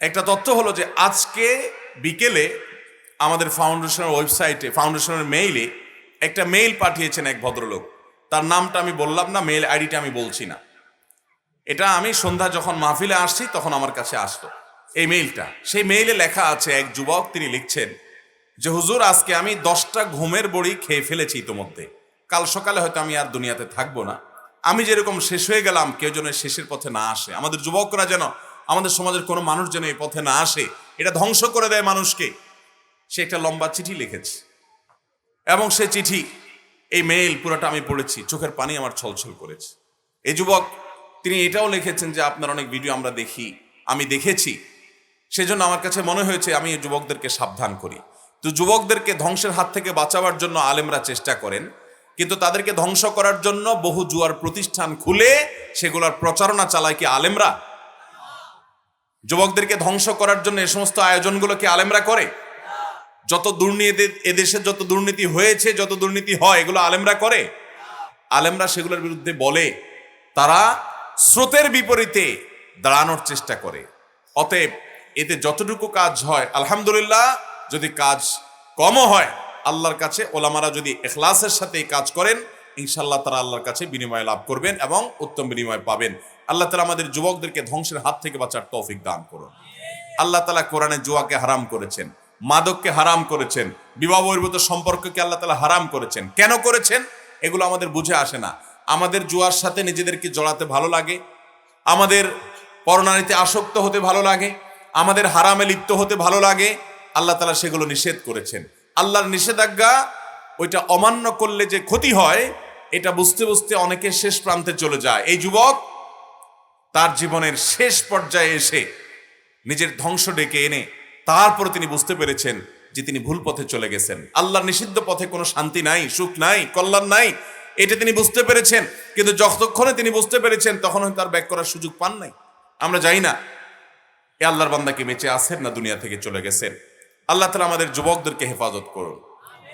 একটা তথ্য হলো যে আজকে বিকেলে আমাদের ফাউন্ডেশনের ওয়েবসাইটে, ফাউন্ডেশনের মেইলে একটা মেইল পাঠিয়েছেন এক ভদ্রলোক। তার নামটা আমি বললাম না মেইল আইডিটা আমি বলছি না। এটা আমি সন্ধ্যা যখন মাহফিলে আসছি তখন আমার কাছে আসতো এই মেইলটা সেই মেইলে লেখা আছে, এক যুবক তিনি লিখছেন যে, হুজুর, আজকে আমি দশটা ঘুমের বড়ি খেয়ে ফেলেছি ইতোমধ্যে। কাল সকালে হয়তো আমি আর দুনিয়াতে থাকব না। আমি যেরকম শেষ হয়ে গেলাম, কেউ যেন শেষের পথে না আসে। আমাদের যুবকরা যেন আমাদের সমাজের কোনো মানুষ যেন এই পথে না আসে, এটা ধ্বংস করে দেয় মানুষকে। সে একটা লম্বা চিঠি লিখেছে। এবং সে চিঠি, এই মেইল পুরোটা আমি পড়েছি, চোখের পানি আমার ছলছল করেছে। এই যুবক, তিনি এটাও লিখেছেন যে, আপনার অনেক ভিডিও আমরা দেখি, আমি দেখেছি। সেজন্য আমার কাছে মনে হয়েছে, আমি এই যুবকদেরকে সাবধান করি। তো যুবকদেরকে ধ্বংসের হাত থেকে বাঁচাবার জন্য আলেমরা চেষ্টা করেন, কিন্তু তাদেরকে ধ্বংস করার জন্য বহু জুয়ার প্রতিষ্ঠান খুলে সেগুলোর প্রচারণা চালায় কি আলেমরা? যুবকদেরকে ধ্বংস করার জন্য এই সমস্ত আয়োজনগুলো কি আলেমরা করে? যত দুর্নীতি এদেশে যত দুর্নীতি হয়েছে, যত দুর্নীতি হয়, এগুলো আলেমরা করে? আলেমরা সেগুলোর বিরুদ্ধে বলে, তারা স্রোতের বিপরীতে দাঁড়ানোর চেষ্টা করে। অতএব এতে যতটুকু কাজ হয়, আলহামদুলিল্লাহ, যদি কাজ কমও হয়, আল্লাহর কাছে ওলামারা যদি এখলাসের সাথে কাজ করেন ইনশাল্লাহ তারা আল্লাহর কাছে বিনিময় লাভ করবেন এবং উত্তম বিনিময় পাবেন। আল্লাহ তালা আমাদের যুবকদেরকে ধ্বংসের হাত থেকে বাঁচার তৌফিক দান করুন। আল্লাহ তালা কোরআনে জুয়াকে হারাম করেছেন, মাদককে হারাম করেছেন, বিবাহ বহির্ভূত সম্পর্ককে আল্লাহ তালা হারাম করেছেন। কেন করেছেন? এগুলো আমাদের বুঝে আসে না। আমাদের জুয়ার সাথে নিজেদেরকে জড়াতে ভালো লাগে, আমাদের পরনারীতে আসক্ত হতে ভালো লাগে, আমাদের হারামে লিপ্ত হতে ভালো লাগে, আল্লাহ তালা সেগুলো নিষেধ করেছেন। আল্লাহর নিষেধাজ্ঞা ওইটা অমান্য করলে যে ক্ষতি হয় এটা বুঝতে বুঝতে অনেকে শেষ প্রান্তে চলে যায়। এই যুবক তার জীবনের শেষ পর্যায়ে এসে নিজের ধ্বংস ডেকে এনে তারপরে তিনি বুঝতে পেরেছেন যে তিনি ভুল পথে চলে গেছেন। আল্লাহর নিষিদ্ধ পথে কোনো শান্তি নাই, সুখ নাই, কল্যাণ নাই, এটা তিনি বুঝতে পেরেছেন। কিন্তু যতক্ষণে তিনি বুঝতে পেরেছেন, তখন তার ব্যাক করার সুযোগ পান নাই। আমরা যাই না এ আল্লাহর বান্দাকে বেঁচে আছেন না দুনিয়া থেকে চলে গেছেন। আল্লাহ তালা আমাদের যুবকদেরকে হেফাজত করুন।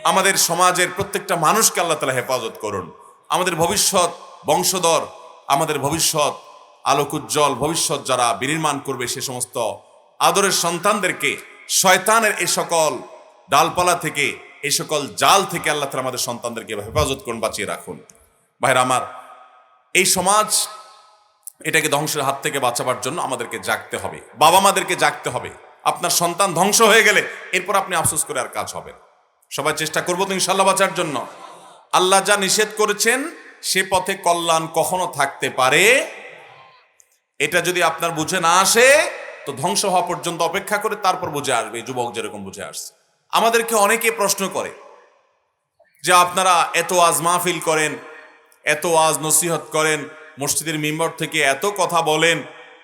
আমাদের সমাজের প্রত্যেকটা মানুষকে আল্লাহ তালা হেফাজত করুন। আমাদের ভবিষ্যৎ বংশধর, আমাদের ভবিষ্যৎ আলোকুজ্জ্বল ভবিষ্যৎ যারা বিনির্মাণ করবে সে সমস্ত আদরের সন্তানদেরকে শয়তানের এই সকল ডালপালা থেকে এই সকল জাল থেকে আল্লাহ তালা আমাদের সন্তানদেরকে হেফাজত করুন, বাঁচিয়ে রাখুন। ভাইরা আমার, এই সমাজ এটাকে ধ্বংসের হাত থেকে বাঁচাবার জন্য আমাদেরকে জাগতে হবে। বাবা মাদেরকে জাগতে হবে। আপনার সন্তান ধ্বংস হয়ে গেলে এরপর আপনি আফসোস করে আর কাজ হবে সবাই চেষ্টা করব তো ইনশাল্লাহ বাঁচার জন্য। আল্লাহ যা নিষেধ করেছেন, সে পথে কল্যাণ কখনো থাকতে পারে। এটা যদি আপনার বুঝে না আসে, তো ধ্বংস হওয়া পর্যন্ত অপেক্ষা করে তারপর বুঝে আসবে যুবক যেরকম বুঝে আসছে। আমাদেরকে অনেকে প্রশ্ন করে যে আপনারা এত আজ মাহফিল করেন, এত আজ নসিহত করেন, মসজিদের মেম্বার থেকে এত কথা বলেন,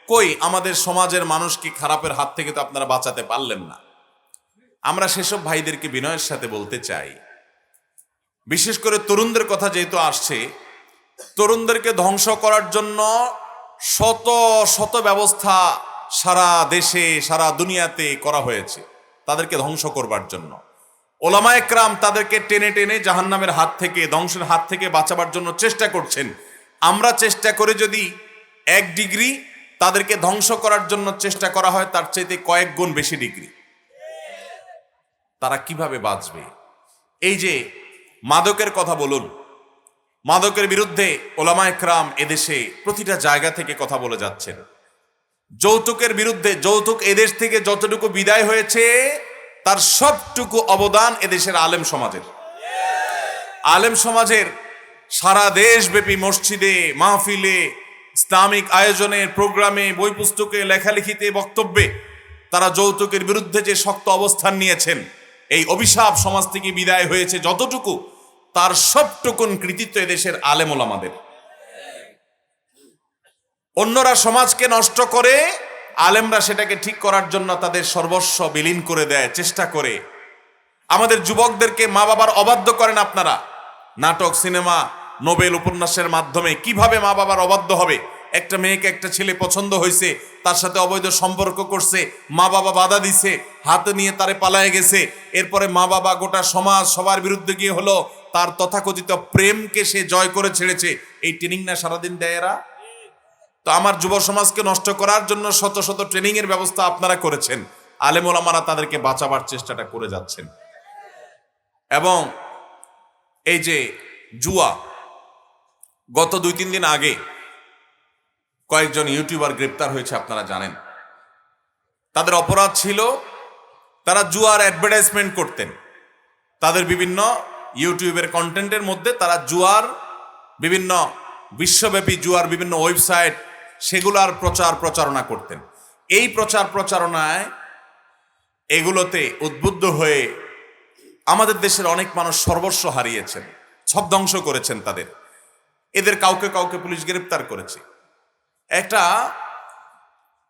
কই আমাদের সমাজের মানুষকে খারাপের হাত থেকে তো আপনারা বাঁচাতে পারলেন না? আমরা সেসব ভাইদেরকে বিনয়ের সাথে বলতে চাই। বিশেষ করে তরুণদের কথা যেহেতু আসছে, তরুণদেরকে ধ্বংস করার জন্য শত শত ব্যবস্থা সারা দেশে, সারা দুনিয়াতে করা হয়েছে, তাদেরকে ধ্বংস করবার জন্য। ওলামা একরাম তাদেরকে টেনে টেনে জাহান্নামের হাত থেকে, ধ্বংসের হাত থেকে বাঁচাবার জন্য চেষ্টা করছেন। আমরা চেষ্টা করে যদি এক ডিগ্রি তাদেরকে ধ্বংস করার জন্য চেষ্টা করা হয়, তার চাইতে কয়েক গুণ বেশি ডিগ্রি। তারা কীভাবে বাঁচবে? এই যে মাদকের কথা বলুন। মাদকের বিরুদ্ধে ওলামা একরাম এদেশে প্রতিটা জায়গা থেকে কথা বলে যাচ্ছেন। যৌতুকের বিরুদ্ধে, যৌতুক এদেশ থেকে যতটুকু বিদায় হয়েছে, তার সবটুকু অবদান এদেশের আলেম সমাজের। আলেম সমাজের সারা দেশব্যাপী মসজিদে, মাহফিলে, ইসলামিক আয়োজনের প্রোগ্রামে, বই পুস্তকে, লেখালেখিতে, বক্তব্যে তারা যৌতুকের বিরুদ্ধে যে শক্ত অবস্থান নিয়েছেন, এই অভিশাপ সমাজ থেকে বিদায় হয়েছে যতটুকু তার সবটুকুন কৃতিত্ব এদেশের আলেমল আমাদের অন্যরা সমাজকে নষ্ট করে, আলেমরা সেটাকে ঠিক করার জন্য তাদের সর্বস্ব বিলীন করে দেয়, চেষ্টা করে। আমাদের যুবকদেরকে মা বাবার অবাধ্য করেন আপনারা। নাটক, সিনেমা, নোবেল, উপন্যাসের মাধ্যমে কীভাবে মা বাবার অবাধ্য হবে? একটা মেয়েকে একটা ছেলে পছন্দ হয়েছে, তার সাথে অবৈধ সম্পর্ক করছে মা বাবা বাধা দিছে, হাতে নিয়ে তারে পালায় গেছে। এরপরে মা বাবা গোটা সমাজ সবার বিরুদ্ধে গিয়ে হলো, তার তথাকথিত প্রেমকে সে জয় করে ছেড়েছে। এই ট্রেনিং না সারাদিন দেয় এরা? তো আমার যুব সমাজকে নষ্ট করার জন্য শত শত ট্রেনিং এর ব্যবস্থা আপনারা করেছেন। আলেমোলামারা তাদেরকে বাঁচাবার চেষ্টাটা করে যাচ্ছেন। এবং এই যে জুয়া, গত দুই তিন দিন আগে কয়েকজন ইউটিউবার গ্রেপ্তার হয়েছে, আপনারা জানেন। তাদের অপরাধ ছিল, তারা জুয়ার অ্যাডভার্টাইজমেন্ট করতেন। তাদের বিভিন্ন ইউটিউবের কন্টেন্টের মধ্যে তারা জুয়ার বিভিন্ন, বিশ্বব্যাপী জুয়ার বিভিন্ন ওয়েবসাইট, সেগুলার প্রচার প্রচারণা করতেন। এই প্রচার প্রচারণায় এগুলোতে উদ্বুদ্ধ হয়ে আমাদের দেশের অনেক মানুষ সর্বস্ব হারিয়েছেন সব ধ্বংস করেছেন তাদের। এদের কাউকে কাউকে পুলিশ গ্রেপ্তার করেছে। একটা